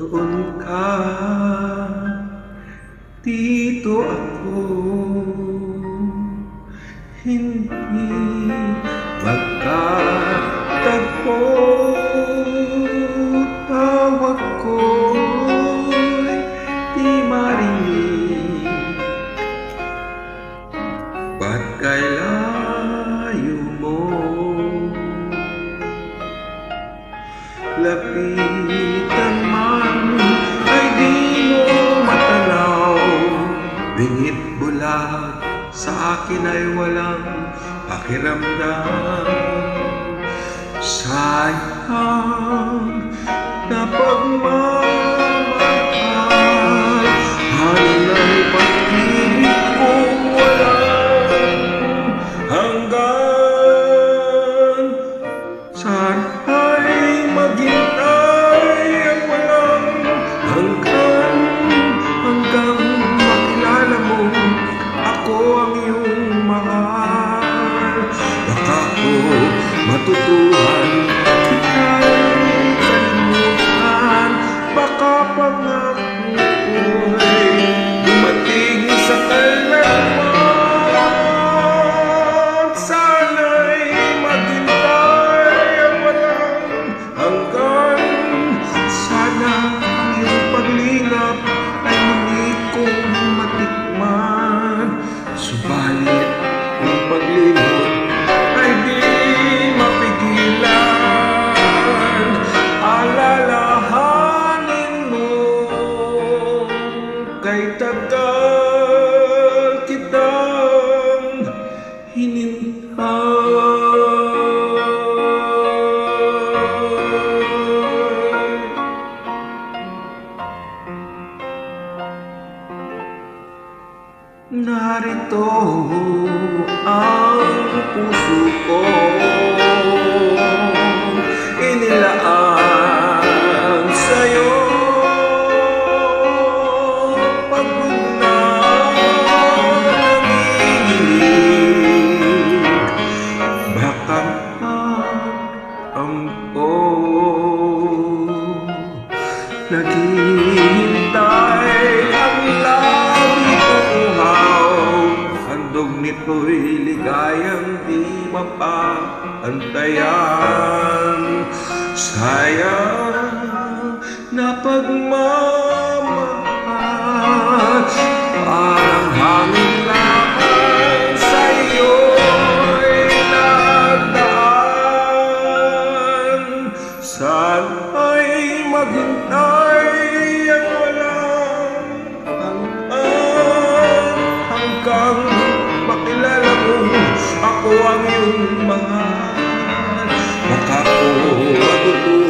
Doon ka, dito ako. Hindi magkatagpo. Tawag ko'y di marinig. Ba't kay layo mo? Lapitan Bingit bulag sa akin ay walang pakiramdam. Sayang na pagmamahal matutuhan. Kita'y kalimutan Baka pangako ko'y dumating sa kailanman Sana'y maghintay ang walang hanggan. Sana ang iyong paglingap ay muli Subalit ang paglimot তো Nito'y ligayang di mapaantayan. Sayang na pagmamahal Parang hangin lamang sa'yo'y nagdaan Sana'y maghintay maka aku aku